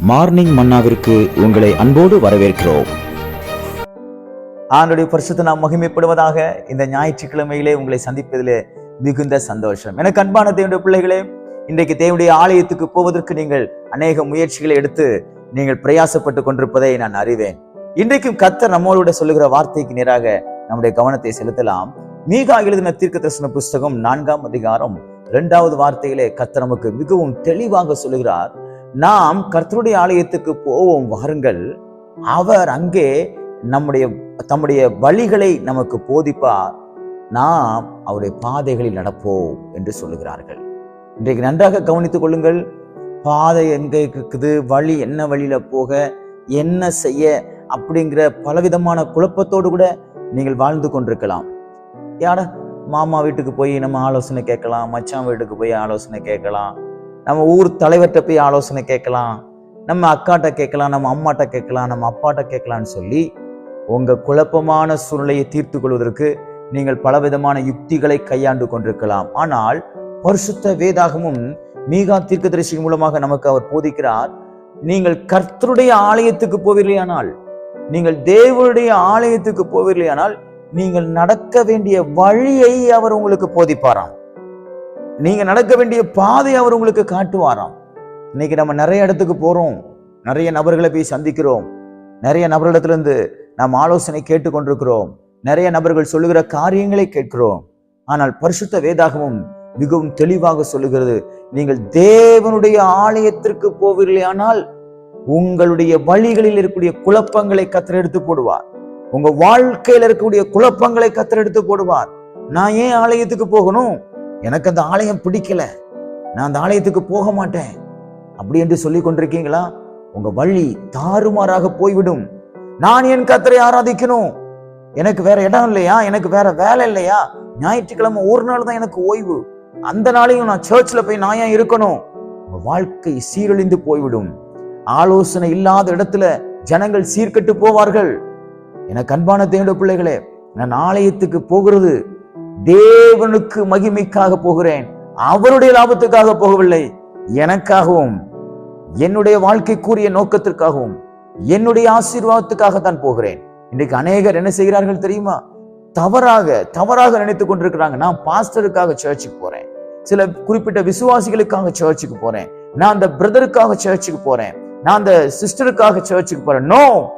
Morning மன்னாவிற்கு உங்களை அன்போடு வரவேற்கிறோம். ஆண்டுடைய பரிசுத்த நாம் மகிமைப்படுவதாக இந்த ஞாயிற்றுக்கிழமையிலே உங்களை சந்திப்பதிலே மிகுந்த சந்தோஷம். எனக்கு அன்பான தேவனுடைய பிள்ளைகளே இன்றைக்கு தேவனுடைய ஆலயத்துக்கு போவதற்கு நீங்கள் அநேக முயற்சிகளை எடுத்து நீங்கள் பிரயாசப்பட்டு கொண்டிருப்பதை நான் அறிவேன். இன்றைக்கும் கத்தர் நம்மளோட சொல்லுகிற வார்த்தைக்கு நேராக நம்முடைய கவனத்தை செலுத்தலாம். மீகா எழுதின தீர்க்க தரிசன புஸ்தகம் நான்காம் அதிகாரம் இரண்டாவது வார்த்தையிலே கத்தர் நமக்கு மிகவும் தெளிவாக சொல்லுகிறார். நாம் கர்த்தருடைய ஆலயத்துக்கு போவோம் வாருங்கள். அவர் அங்கே நம்முடைய தம்முடைய வழிகளை நமக்கு போதிப்பார். நாம் அவருடைய பாதைகளில் நடப்போம் என்று சொல்லுகிறார்கள். இன்றைக்கு நன்றாக கவனித்துக் கொள்ளுங்கள். பாதை எங்கே இருக்குது வழி என்ன வழியில் போக என்ன செய்ய அப்படிங்கிற பலவிதமான குழப்பத்தோடு கூட நீங்கள் வாழ்ந்து கொண்டிருக்கலாம். யாட மாமா வீட்டுக்கு போய் நம்ம ஆலோசனை கேட்கலாம் மச்சான் வீட்டுக்கு போய் ஆலோசனை கேட்கலாம் நம்ம ஊர் தலைவர்கிட்ட போய் ஆலோசனை கேட்கலாம். நம்ம அக்காட்ட கேட்கலாம் நம்ம அம்மாட்ட கேட்கலாம் நம்ம அப்பாட்ட கேட்கலான்னு சொல்லி உங்கள் குழப்பமான சூழ்நிலையை தீர்த்து கொள்வதற்கு நீங்கள் பலவிதமான யுக்திகளை கையாண்டு கொண்டிருக்கலாம். ஆனால் பரிசுத்த வேதாகமும் மீகா தீர்க்கதரிசி மூலமாக நமக்கு அவர் போதிக்கிறார் நீங்கள் கர்த்தருடைய ஆலயத்துக்கு போவீர்களேயானால் நீங்கள் தேவனுடைய ஆலயத்துக்கு போவீர்களேயானால் நீங்கள் நடக்க வேண்டிய வழியை அவர் உங்களுக்கு போதிப்பாராம். நீங்க நடக்க வேண்டிய பாதை அவர் உங்களுக்கு காட்டுவாராம். இன்னைக்கு நம்ம நிறைய இடத்துக்கு போறோம். நிறைய நபர்களை போய் சந்திக்கிறோம். நிறைய நபர்களிடத்திலிருந்து நாம் ஆலோசனை கேட்டுக்கொண்டிருக்கிறோம். நிறைய நபர்கள் சொல்லுகிற காரியங்களை கேட்கிறோம். ஆனால் பரிசுத்த வேதாகமும் மிகவும் தெளிவாக சொல்லுகிறது. நீங்கள் தேவனுடைய ஆலயத்திற்கு போவீர்களானால் உங்களுடைய வழிகளில் இருக்கக்கூடிய குழப்பங்களை கத்தர் எடுத்து போடுவார். உங்க வாழ்க்கையில் இருக்கக்கூடிய குழப்பங்களை கத்தர் எடுத்து போடுவார். நான் ஏன் ஆலயத்துக்கு போகணும்? எனக்கு அந்த ஆலயம் பிடிக்கல. நான் அந்த ஆலயத்துக்கு போக மாட்டேன். அப்படி என்று சொல்லி கொண்டிருக்கீங்களா? உங்க வழி தாறுமாறாக போய்விடும். நான் என் கத்தரை ஆராதிக்கணும். எனக்கு வேற இடம் இல்லையா? எனக்கு வேற வேலை இல்லையா? ஞாயிற்றுக்கிழமை ஒரு நாள் தான் எனக்கு ஓய்வு. அந்த நாளையும் நான் சர்ச்சில் போய் நான் ஏன் இருக்கணும். உங்க வாழ்க்கை சீரழிந்து போய்விடும். ஆலோசனை இல்லாத இடத்துல ஜனங்கள் சீர்கட்டு போவார்கள். எனக்கு அன்பான தேவனுடைய பிள்ளைகளே நான் ஆலயத்துக்கு போகிறது. தேவனுக்கு மகிமைக்காக போகிறேன். அவருடைய லாபத்துக்காக போகவில்லை. எனக்காகவும் என்னுடைய வாழ்க்கைக்குரிய நோக்கத்திற்காகவும் என்னுடைய ஆசீர்வாதத்துக்காக தான் போகிறேன். இன்றைக்கு அநேகர் என்ன செய்கிறார்கள் தெரியுமா? தவறாக தவறாக நினைத்துக் கொண்டிருக்கிறாங்க. நான் பாஸ்டருக்காக சர்ச்சுக்கு போறேன். சில குறிப்பிட்ட விசுவாசிகளுக்காக சர்ச்சுக்கு போறேன். நான் அந்த பிரதருக்காக சர்ச்சுக்கு போறேன். நான் அந்த சிஸ்டருக்காக சர்ச்சுக்கு போறேன். நோ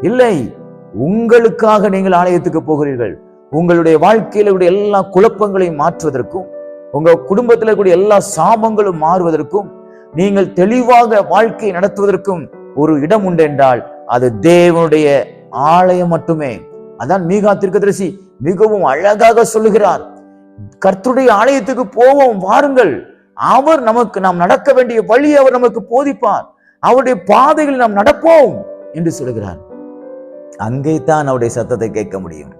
இல்லை. உங்களுக்காக நீங்கள் ஆலயத்துக்கு போகிறீர்கள். உங்களுடைய வாழ்க்கையில கூடிய எல்லா குழப்பங்களையும் மாற்றுவதற்கும் உங்க குடும்பத்தில் கூடிய எல்லா சாபங்களும் மாறுவதற்கும் நீங்கள் தெளிவாக வாழ்க்கையை நடத்துவதற்கும் ஒரு இடம் உண்டு என்றால் அது தேவனுடைய ஆலயம் மட்டுமே. அதான் மீகா திருக்கதரிசி மிகவும் அழகாக சொல்லுகிறார். கர்த்தருடைய ஆலயத்துக்கு போவோம் வாருங்கள். அவர் நமக்கு நாம் நடக்க வேண்டிய வழி அவர் நமக்கு போதிப்பார். அவருடைய பாதையில் நாம் நடப்போம் என்று சொல்லுகிறார். அங்கே தான் அவருடைய சத்தத்தை கேட்க முடியும்.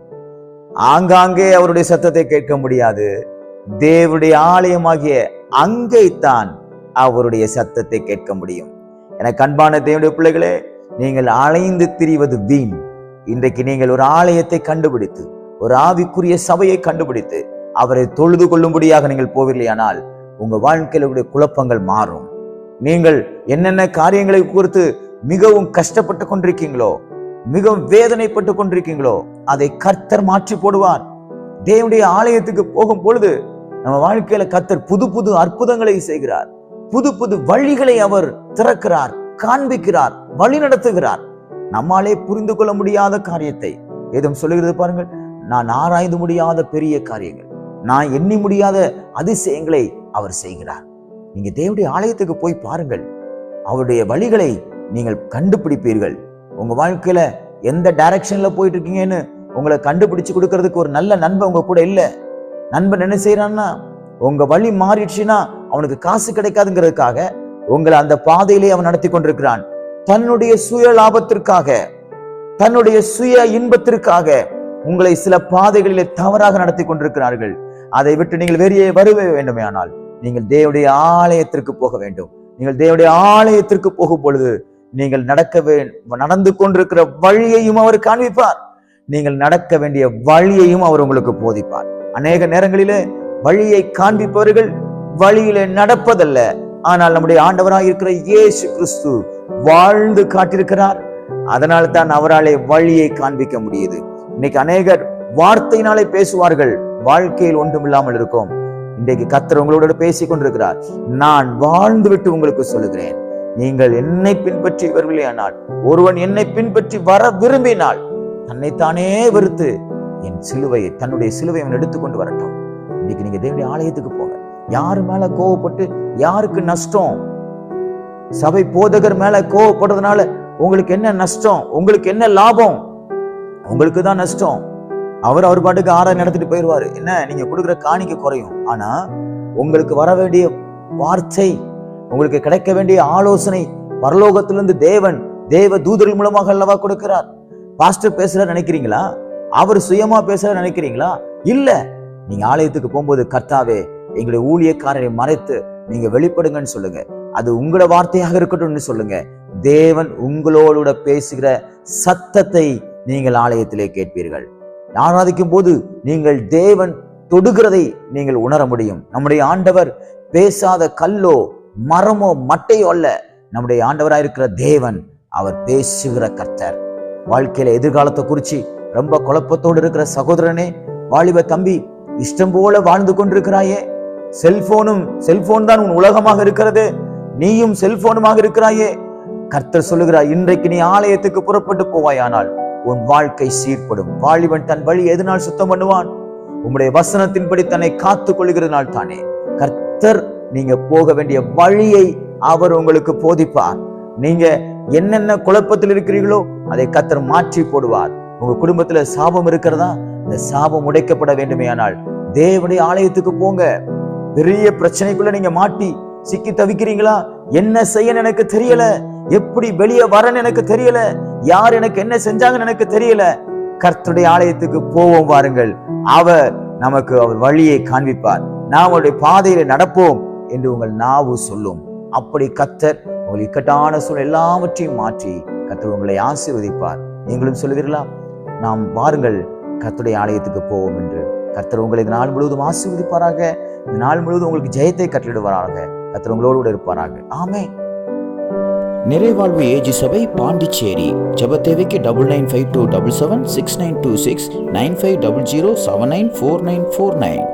ஆங்காங்கே அவருடைய சத்தத்தை கேட்க முடியாது. தேவனுடைய ஆலயமாகிய அங்கே தான் அவருடைய சத்தத்தை கேட்க முடியும். என கண்பான தேவனுடைய பிள்ளைகளே நீங்கள் அலைந்து திரிவது வீண். இன்றைக்கு நீங்கள் ஒரு ஆலயத்தை கண்டுபிடித்து ஒரு ஆவிக்குரிய சபையை கண்டுபிடித்து அவரை தொழுது கொள்ளும்படியாக நீங்கள் போவில்லையானால் உங்க வாழ்க்கையில குழப்பங்கள் மாறும். நீங்கள் என்னென்ன காரியங்களை குறித்து மிகவும் கஷ்டப்பட்டு கொண்டிருக்கீங்களோ மிகவும் வேதனைப்பட்டு கொண்டிருக்கீங்களோ அதை கர்த்தர் மாற்றி போடுவார். தேவனுடைய ஆலயத்துக்கு போகும் பொழுது நம்ம வாழ்க்கையில கர்த்தர் புது புது அற்புதங்களை செய்கிறார். புது புது வழிகளை அவர் திறக்கிறார் காண்பிக்கிறார் வழி நடத்துகிறார். நம்மாலே புரிந்து கொள்ள முடியாத காரியத்தை. ஏதும் சொல்லுகிறது பாருங்கள் நான் ஆராய்ந்து முடியாத பெரிய காரியங்கள். நான் எண்ணி முடியாத அதிசயங்களை அவர் செய்கிறார். நீங்க தேவனுடைய ஆலயத்துக்கு போய் பாருங்கள். அவருடைய வழிகளை நீங்கள் கண்டுபிடிப்பீர்கள். உங்க வாழ்க்கையில எந்த டைரக்ஷன்ல போயிட்டு இருக்கீங்கன்னு உங்களை கண்டுபிடிச்சு கொடுக்கறதுக்கு ஒரு நல்ல நண்பன் உங்க கூட இல்ல. நண்பன் என்ன செய்யறான்னா உங்க வழி மாறிடுச்சுன்னா அவனுக்கு காசு கிடைக்காதுங்கிறதுக்காக உங்களை அந்த பாதையிலே அவன் நடத்தி கொண்டிருக்கிறான். தன்னுடைய சுய லாபத்திற்காக தன்னுடைய சுய இன்பத்திற்காக உங்களை சில பாதைகளிலே தவறாக நடத்தி கொண்டிருக்கிறார்கள். அதை விட்டு நீங்கள் வெளியே வருவே வேண்டுமே ஆனால் நீங்கள் தேவடைய ஆலயத்திற்கு போக வேண்டும். நீங்கள் தேவடைய ஆலயத்திற்கு போகும் பொழுது நீங்கள் நடக்க நடந்து கொண்டிருக்கிற வழியையும் அவர் காண்பிப்பார். நீங்கள் நடக்க வேண்டிய வழியையும் அவர் உங்களுக்கு போதிப்பார். அநேக நேரங்களிலே வழியை காண்பிப்பவர்கள் வழியிலே நடப்பதல்ல. ஆனால் நம்முடைய ஆண்டவராக இருக்கிற இயேசு கிறிஸ்து வாழ்ந்து காட்டியிருக்கிறார். அதனால தான் அவராலே வழியை காண்பிக்க முடியுது. இன்னைக்கு அநேகர் வார்த்தையினாலே பேசுவார்கள். வாழ்க்கையில் ஒன்றும் இல்லாமல் இருக்கும். இன்றைக்கு கத்தர் உங்களோட பேசிக் கொண்டிருக்கிறார். நான் வாழ்ந்து விட்டு உங்களுக்கு சொல்லுகிறேன். நீங்கள் என்னை பின்பற்றி ஆனால் ஒருவன் என்னை பின்பற்றி வர விரும்பினால் தன்னைத்தானே வெறுத்து என் சிலுவையை தன்னுடைய சிலுவை அவன் எடுத்துக்கொண்டு வரட்டும். இன்னைக்கு நீங்க தேவனுடைய ஆலயத்துக்கு போங்க. யாரு மேல கோவப்பட்டு யாருக்கு நஷ்டம்? சபை போதகர் மேல கோவப்படுறதுனால உங்களுக்கு என்ன நஷ்டம்? உங்களுக்கு என்ன லாபம்? உங்களுக்கு தான் நஷ்டம். அவர் அவர் பாட்டுக்கு ஆராய் நடத்திட்டு போயிடுவாரு. என்ன? நீங்க கொடுக்குற காணிக்க குறையும். ஆனா உங்களுக்கு வர வேண்டிய வார்த்தை உங்களுக்கு கிடைக்க வேண்டிய ஆலோசனை பரலோகத்திலிருந்து தேவன் தேவ தூதர்கள் மூலமாக அல்லவா கொடுக்கிறார். பாஸ்டர் பேசுற நினைக்கிறீங்களா? அவர் சுயமா பேசுற நினைக்கிறீங்களா? இல்ல நீங்க ஆலயத்துக்கு போகும்போது கர்த்தாவே எங்களுடைய ஊழியக்காரரை மறைத்து நீங்க வெளிப்படுங்கன்னு சொல்லுங்க. அது உங்களோட வார்த்தையாக இருக்கட்டும்னு சொல்லுங்க. தேவன் உங்களோட பேசுகிற சத்தத்தை நீங்கள் ஆலயத்திலே கேட்பீர்கள். ஆராதிக்கும் போது நீங்கள் தேவன் தொடுகிறதை நீங்கள் உணர முடியும். நம்முடைய ஆண்டவர் பேசாத கல்லோ மரமோ மட்டையோ அல்ல. நம்முடைய ஆண்டவராயிருக்கிற தேவன் அவர் பேசுகிற கர்த்தர். வாழ்க்கையில எதிர்காலத்தை குறிச்சு ரொம்ப குழப்பத்தோடு இருக்கிற சகோதரனே வாலிப தம்பி இஷ்டம் போல வாழ்ந்து கொண்டிருக்கிறாயே. செல்போனும் செல்போன் தான் உன் உலகமாக இருக்கிறது. நீயும் செல்போனுமாக இருக்கிறாயே. கர்த்தர் சொல்லுகிறார் இன்றைக்கு நீ ஆலயத்துக்கு புறப்பட்டு போவாயானால் உன் வாழ்க்கை சீர்படும். வாலிபன் தன் வழி எதனால் சுத்தம் பண்ணுவான்? உம்முடைய வசனத்தின்படி தன்னை காத்துக் கொள்கிறதுனால் தானே. கர்த்தர் நீங்க போக வேண்டிய வழியை அவர் உங்களுக்கு போதிப்பார். நீங்க என்னென்ன குழப்பத்தில் இருக்கிறீர்களோ அதை கத்தர் மாற்றி போடுவார். உங்க குடும்பத்துல சாபம் இருக்கிறதா? இந்த சாபம் உடைக்கப்பட வேண்டுமேயானால் தேவனுடைய ஆலயத்துக்கு போங்க. பெரிய பிரச்சனைக்குள்ள நீங்க மாட்டி சிக்கி தவிக்கிறீங்களா? என்ன செய்ய எனக்கு தெரியல. எப்படி வெளியே வரன்னு எனக்கு தெரியல. யார் எனக்கு என்ன செஞ்சாங்கன்னு எனக்கு தெரியல. கர்த்தருடைய ஆலயத்துக்கு போவோம் வாருங்கள். அவர் நமக்கு அவர் வழியை காண்பிப்பார். நாம் அவருடைய பாதையில நடப்போம் என்று உங்கள் நாவு சொல்லும். அப்படி கத்தர் உங்கள் இக்கட்டான சூழல் எல்லாவற்றையும் மாற்றி கத்தர் உங்களை ஆசீர்வதிப்பார். நீங்களும் சொல்லுவீர்களா? நாம் வாருங்கள் கத்துடைய ஆலயத்துக்கு போவோம் என்று. கத்தர் உங்களை இந்த நாள் முழுவதும் ஆசீர்வதிப்பாராக. இந்த நாள் முழுவதும் உங்களுக்கு ஜெயத்தை கட்டளிடுவாராக கத்தர் உங்களோடு கூட இருப்பாராக. ஆமே நிறைவாழ்வு ஏஜி சபை Pondicherry. ஜபத்தேவிக்கு double nine five two double seven six nine two six nine five double zero seven nine four nine four nine.